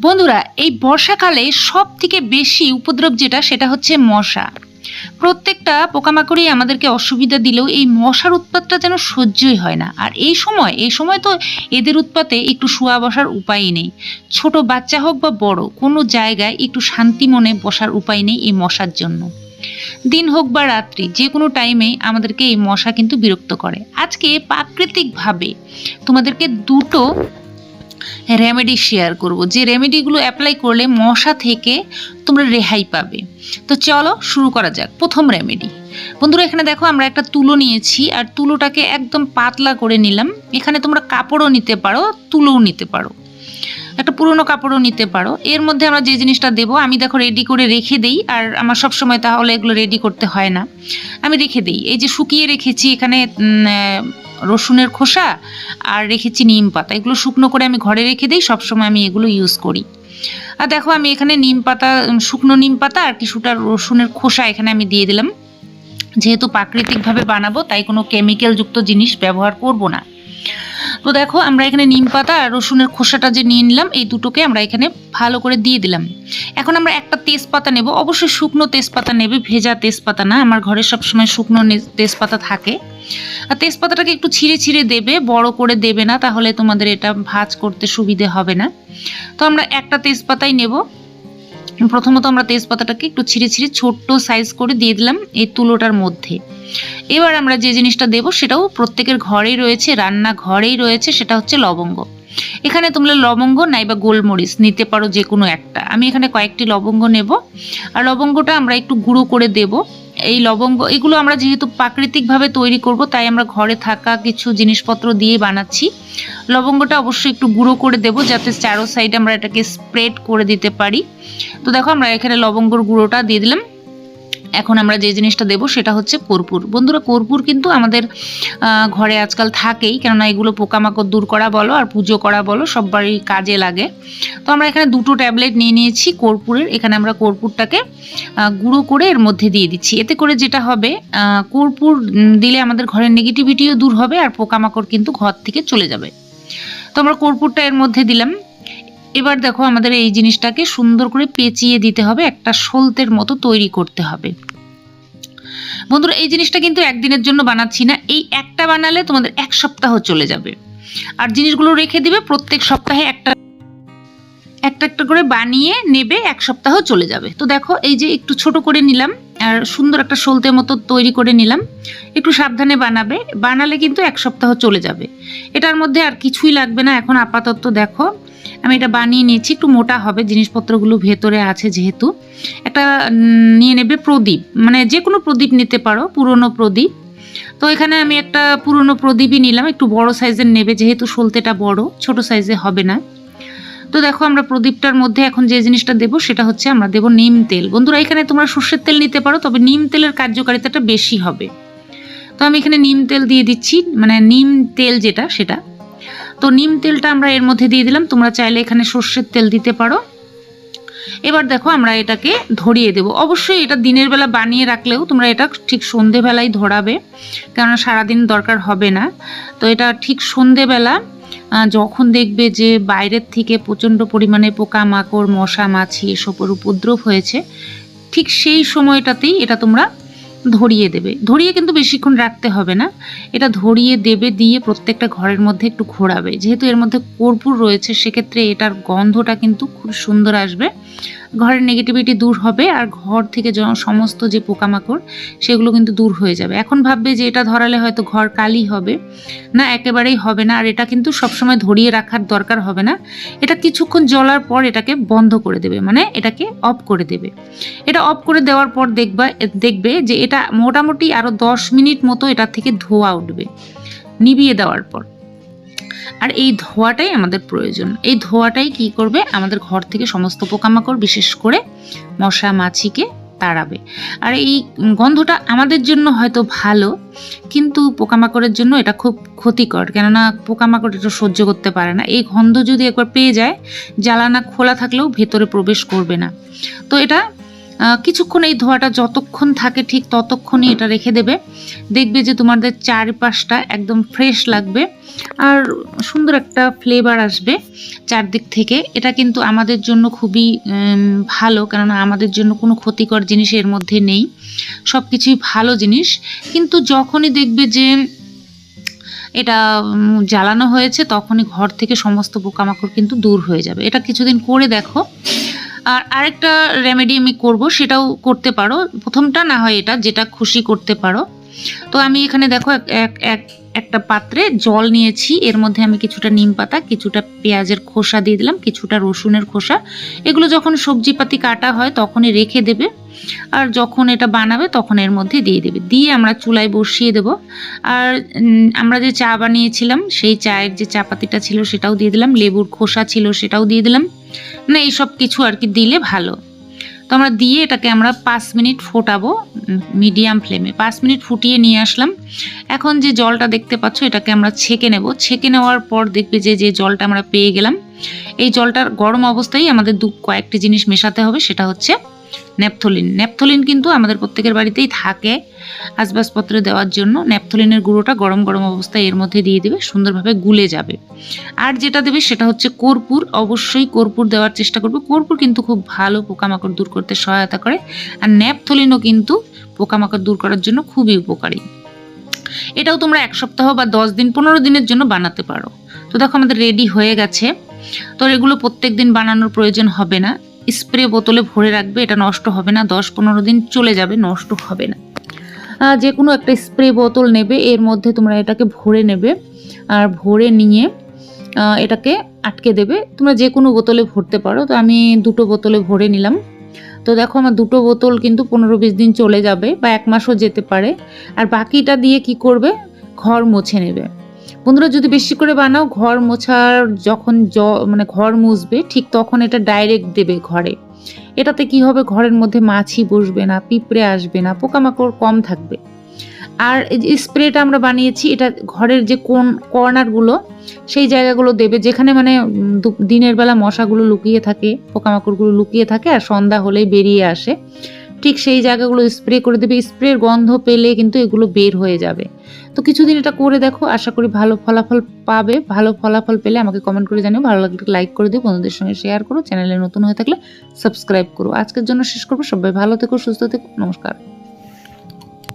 বন্ধুরা, এই বর্ষাকালে সব থেকে বেশি উপদ্রব যেটা, সেটা হচ্ছে মশা। প্রত্যেকটা পোকামাকড়ই আমাদেরকে অসুবিধা দিলেও এই মশার উৎপাতটা যেন সহ্যই হয় না। আর এই সময় এই সময় তো এদের উৎপাতে একটু শোয়া বসার উপায়ই নেই। ছোট বাচ্চা হোক বা বড়, কোনো জায়গায় একটু শান্তি মনে বসার উপায় নেই এই মশার জন্য। দিন হোক বা রাত্রি, যে কোনো টাইমে আমাদেরকে এই মশা কিন্তু বিরক্ত করে। আজকে প্রাকৃতিকভাবে তোমাদেরকে দুটো রেমেডি শেয়ার করব। যে রেমেডিগুলো অ্যাপ্লাই করলে মশা থেকে তোমরা রেহাই পাবে। তো চলো শুরু করা যাক, প্রথম রেমেডি বন্ধুরা, এখানে দেখো আমরা একটা তুলো নিয়েছি, আর তুলোটাকে একদম পাতলা করে নিলাম। এখানে তোমরা কাপড়ও নিতে পারো, তুলোও নিতে পারো। একটা পুরনো কাপড়ও নিতে পারো। এর মধ্যে আমরা যে জিনিসটা দেবো, আমি দেখো রেডি করে রেখে দিই, আর আমার সব সময় তাহলে এগুলো রেডি করতে হয় না। আমি রেখে দিই। এই যে শুকিয়ে রেখেছি, এখানে রসুনের খোসা আর রেখেছি নিম পাতা। এগুলো শুকনো করে আমি ঘরে রেখে দিই, সবসময় আমি এগুলো ইউজ করি। আর দেখো আমি এখানে নিম পাতা শুকনো নিম পাতা আর কিছুটা রসুনের খোসা এখানে আমি দিয়ে দিলাম। যেহেতু প্রাকৃতিকভাবে বানাবো, তাই কোনো কেমিক্যালযুক্ত জিনিস ব্যবহার করব না। তো দেখো আমরা এখানে নিম পাতা আর রসুনের খোসাটা যে নিয়ে নিলাম, এই দুটোকে আমরা এখানে ভালো করে দিয়ে দিলাম। এখন আমরা একটা তেজপাতা নেব। অবশ্যই শুকনো তেজপাতা নেবে, ভেজা তেজপাতা না। আমার ঘরে সবসময় শুকনো তেজপাতা থাকে। আর তেজপাতাটাকে একটু ছিঁড়ে ছিঁড়ে দেবে, বড় করে দেবে না, তাহলে তোমাদের এটা ভাজ করতে সুবিধে হবে না। তো আমরা একটা তেজপাতাই নেব। প্রথমত আমরা তেজপাতাটাকে একটু ছিঁড়ে ছিঁড়ে ছোট্ট সাইজ করে দিয়ে দিলাম এই তুলোটার মধ্যে। এবার আমরা যে জিনিসটা দেব সেটাও প্রত্যেকের ঘরেই রয়েছে রান্না ঘরেই রয়েছে, সেটা হচ্ছে লবঙ্গ। এখানে তোমরা লবঙ্গ নাইবা গোলমরিচ নিতে পারো যে কোনো একটা। আমি এখানে কয়েকটি লবঙ্গ নেব। আর লবঙ্গটা আমরা একটু গুঁড়ো করে দেব। এই লবঙ্গ, এগুলো আমরা যেহেতু প্রাকৃতিকভাবে তৈরি করব, তাই আমরা ঘরে থাকা কিছু জিনিসপত্র দিয়ে বানাচ্ছি। লবঙ্গটা অবশ্যই একটু গুঁড়ো করে দেব, যাতে চারো সাইডে আমরা এটাকে স্প্রেড করে দিতে পারি। তো দেখো, আমরা এখানে লবঙ্গর গুঁড়োটা দিয়ে দিলাম। এখন আমরা যে জিনিসটা দেব সেটা হচ্ছে কর্পূর। বন্ধুরা, কর্পূর কিন্তু আমাদের ঘরে আজকাল থাকেই, কেননা এগুলো পোকামাকড় দূর করা বলো আর পুজো করা বলো, সববারই কাজে লাগে। তো আমরা এখানে দুটো ট্যাবলেট নিয়ে নিয়েছি কর্পূরের। এখানে আমরা কর্পূরটাকে গুঁড়ো করে এর মধ্যে দিয়ে দিচ্ছি। এতে করে যেটা হবে কর্পূর দিলে আমাদের ঘরের নেগেটিভিটিও দূর হবে আর পোকামাকড় কিন্তু ঘর থেকে চলে যাবে। তো আমরা কর্পূরটা এর মধ্যে দিলাম। এবার দেখো আমাদের এই জিনিসটাকে সুন্দর করে পেঁচিয়ে দিতে হবে, একটা সলতের মতো তৈরি করতে হবে। বন্ধুরা, এই জিনিসটা কিন্তু একদিনের জন্য বানাচ্ছি না। এই একটা বানালে তোমাদের এক সপ্তাহ চলে যাবে। আর জিনিসগুলো রেখে দিবে প্রত্যেক সপ্তাহে একটা একটা একটা করে বানিয়ে নেবে, এক সপ্তাহ চলে যাবে। তো দেখো, এই যে একটু ছোট করে নিলাম, আর সুন্দর একটা সলতে মতো তৈরি করে নিলাম। একটু সাবধানে বানাবে, বানালে কিন্তু এক সপ্তাহ চলে যাবে। এটার মধ্যে আর কিছুই লাগবে না, এখন আপাতত দেখো, আমি এটা বানিয়ে নিয়েছি, একটু মোটা হবে, জিনিসপত্রগুলো ভেতরে আছে যেহেতু। একটা নিয়ে নেবে প্রদীপ মানে যে কোনো প্রদীপ নিতে পারো, পুরনো প্রদীপ। তো এখানে আমি একটা পুরনো প্রদীপই নিলাম, একটু বড় সাইজের নেবে, যেহেতু সলতেটা বড়, ছোট সাইজে হবে না। তো দেখো আমরা প্রদীপটার মধ্যে এখন যে জিনিসটা দেবো সেটা হচ্ছে আমরা দেবো নিম তেল। বন্ধুরা, এখানে তোমরা সর্ষের তেল নিতে পারো, তবে নিম তেলের কার্যকারিতাটা বেশি হবে। তো আমি এখানে নিম তেল দিয়ে দিচ্ছি মানে নিম তেল যেটা সেটা। তো নিম তেলটা আমরা এর মধ্যে দিয়ে দিলাম, তোমরা চাইলে এখানে সর্ষের তেল দিতে পারো। এবার দেখো আমরা এটাকে ধরিয়ে দেবো। অবশ্যই এটা দিনের বেলা বানিয়ে রাখলেও তোমরা এটা ঠিক সন্ধেবেলায় ধরাবে, কেননা সারাদিন দরকার হবে না। তো এটা ঠিক সন্ধেবেলা যখন দেখবে যে বাইরের থেকে প্রচণ্ড পরিমাণে পোকামাকড়, মশা, মাছি এসবের উপদ্রব হয়েছে, ঠিক সেই সময়টাতেই এটা তোমরা ধরিয়ে দেবে। ধরিয়ে কিন্তু বেশিক্ষণ রাখতে হবে না। এটা ধরিয়ে দেবে দিয়ে প্রত্যেকটা ঘরের মধ্যে একটু ঘোরাবে। যেহেতু এর মধ্যে কর্পূর রয়েছে, সেক্ষেত্রে এটার গন্ধটা কিন্তু খুব সুন্দর আসবে। ঘরের নেগেটিভিটি দূর হবে আর ঘর থেকে সমস্ত যে পোকামাকড়, সেগুলো কিন্তু দূর হয়ে যাবে। এখন ভাববে যে এটা ধরালে হয়তো ঘর কালি হবে। না, একেবারেই হবে না। আর এটা কিন্তু সবসময় ধরিয়ে রাখার দরকার হবে না। এটা কিছুক্ষণ জ্বলার পর এটাকে বন্ধ করে দেবে। মানে এটাকে অফ করে দেবে। এটা অফ করে দেওয়ার পর দেখবা, দেখবে যে এটা মোটামুটি আরও দশ মিনিট মতো এটা থেকে ধোয়া উঠবে। নিভিয়ে দেওয়ার পর। আর এই ধোয়াটাই আমাদের প্রয়োজন। এই ধোয়াটাই কি করবে? আমাদের ঘর থেকে সমস্ত পোকামাকড়, বিশেষ করে মশা, মাছিকে তাড়াবে। আর এই গন্ধটা আমাদের জন্য হয়তো ভালো, কিন্তু পোকামাকড়ের জন্য এটা খুব ক্ষতিকর। কেননা পোকামাকড় এটা সহ্য করতে পারে না। এই গন্ধ যদি একবার পেয়ে যায়, জ্বালানা খোলা থাকলেও ভেতরে প্রবেশ করবে না। তো এটা কিছুক্ষণ এই ধোয়াটা যতক্ষণ থাকে ঠিক ততক্ষণই এটা রেখে দেবে। দেখবে যে তোমাদের চারপাশটা একদম ফ্রেশ লাগবে আর সুন্দর একটা ফ্লেভার আসবে চারদিক থেকে। এটা কিন্তু আমাদের জন্য খুবই ভালো কেননা আমাদের জন্য কোনো ক্ষতিকর জিনিস এর মধ্যে নেই। সব কিছুই ভালো জিনিস। কিন্তু যখনই দেখবে যে এটা জ্বালানো হয়েছে তখনই ঘর থেকে সমস্ত পোকামাকড় কিন্তু দূর হয়ে যাবে। এটা কিছুদিন করে দেখো। আর আরেকটা রেমেডি আমি করব, সেটাও করতে পারো। প্রথমটা না হয় এটা, যেটা খুশি করতে পারো। তো আমি এখানে দেখো এক, এক- এক, একটা পাত্রে জল নিয়েছি। এর মধ্যে আমি কিছুটা নিম পাতা, কিছুটা পেঁয়াজের খোসা দিয়ে দিলাম, কিছুটা রসুনের খোসা। এগুলো যখন সবজিপাতি কাটা হয়, তখনই রেখে দেবে। আর যখন এটা বানাবে তখন এর মধ্যে দিয়ে দেবে। দিয়ে আমরা চুলায় বসিয়ে দেব। আর আমরা যে চা বানিয়েছিলাম, সেই চায়ের যে চা পাতিটা ছিল সেটাও দিয়ে দিলাম। লেবুর খোসা ছিল সেটাও দিয়ে দিলাম। মানে এইসব কিছু আর কি দিলে ভালো। তো আমরা দিয়ে এটাকে আমরা পাঁচ মিনিট ফোটাবো মিডিয়াম ফ্লেমে। পাঁচ মিনিট ফুটিয়ে নিয়ে আসলাম। এখন যে জলটা দেখতে পাচ্ছ, এটাকে আমরা ছেঁকে নেব। ছেঁকে নেওয়ার পর দেখবে যে যে জলটা আমরা পেয়ে গেলাম, এই জলটার গরম অবস্থায় আমাদের দু, কয়েকটি জিনিস মেশাতে হবে। সেটা হচ্ছে ন্যাপথলিন ন্যাপথলিন কিন্তু আমাদের প্রত্যেকের বাড়িতেই থাকে। আসবাবপত্রে দেওয়ার জন্য ন্যাপথলিনের গুঁড়োটা গরম গরম অবস্থায় এর মধ্যে দিয়ে দেবে, সুন্দরভাবে গুলে যাবে। আর যেটা দেবে সেটা হচ্ছে কর্পূর। অবশ্যই কর্পূর দেওয়ার চেষ্টা করবে। কর্পূর কিন্তু খুব ভালো পোকামাকড় দূর করতে সহায়তা করে। আর ন্যাপথলিনও কিন্তু পোকামাকড় দূর করার জন্য খুবই উপকারী। এটাও তোমরা এক সপ্তাহ বা দশ দিন, পনেরো দিনের জন্য বানাতে পারো। তো দেখো আমাদের রেডি হয়ে গেছে। তো এগুলো প্রত্যেক দিন বানানোর প্রয়োজন হবে না। স্প্রে বোতলে ভরে রাখবে, এটা নষ্ট হবে না, দশ পনেরো দিন চলে যাবে, নষ্ট হবে না। যে কোনো একটা স্প্রে বোতল নেবে, এর মধ্যে তোমরা এটাকে ভরে নেবে, আর ভরে নিয়ে এটাকে আটকে দেবে। তোমরা যে কোনো বোতলে ভরতে পারো, তো আমি দুটো বোতলে ভরে নিলাম। তো দেখো আমার দুটো বোতল কিন্তু পনেরো বিশ দিন চলে যাবে, বা এক মাসও যেতে পারে। আর বাকিটা দিয়ে কি করবে? ঘর মুছে নেবে। বন্ধুরা, যদি বেশি করে বানাও, ঘর মোছার যখন জ মানে ঘর মুছবে, ঠিক তখন এটা ডাইরেক্ট দেবে ঘরে। এটাতে কি হবে? ঘরের মধ্যে মাছি বসবে না, পিঁপড়ে আসবে না, পোকামাকড় কম থাকবে। আর এই যে স্প্রেটা আমরা বানিয়েছি, এটা ঘরের যে কোন কর্নারগুলো সেই জায়গাগুলো দেবে, যেখানে মানে দিনের বেলা মশাগুলো লুকিয়ে থাকে, পোকামাকড়গুলো লুকিয়ে থাকে, আর সন্ধ্যা হলেই বেরিয়ে আসে। ঠিক সেই জায়গাগুলো স্প্রে করে দেবে স্প্রের গন্ধ পেলে কিন্তু এগুলো বের হয়ে যাবে। তো কিছুদিন এটা করে দেখো, আশা করি ভালো ফলাফল পাবে। ভালো ফলাফল পেলে আমাকে কমেন্ট করে জানিও। ভালো লাগলে লাইক করে দিও, বন্ধুদের সঙ্গে শেয়ার করো। চ্যানেলে নতুন হয়ে থাকলে সাবস্ক্রাইব করো। আজকের জন্য শেষ করব। সবাই ভালো থেকো, সুস্থ থেকো। নমস্কার।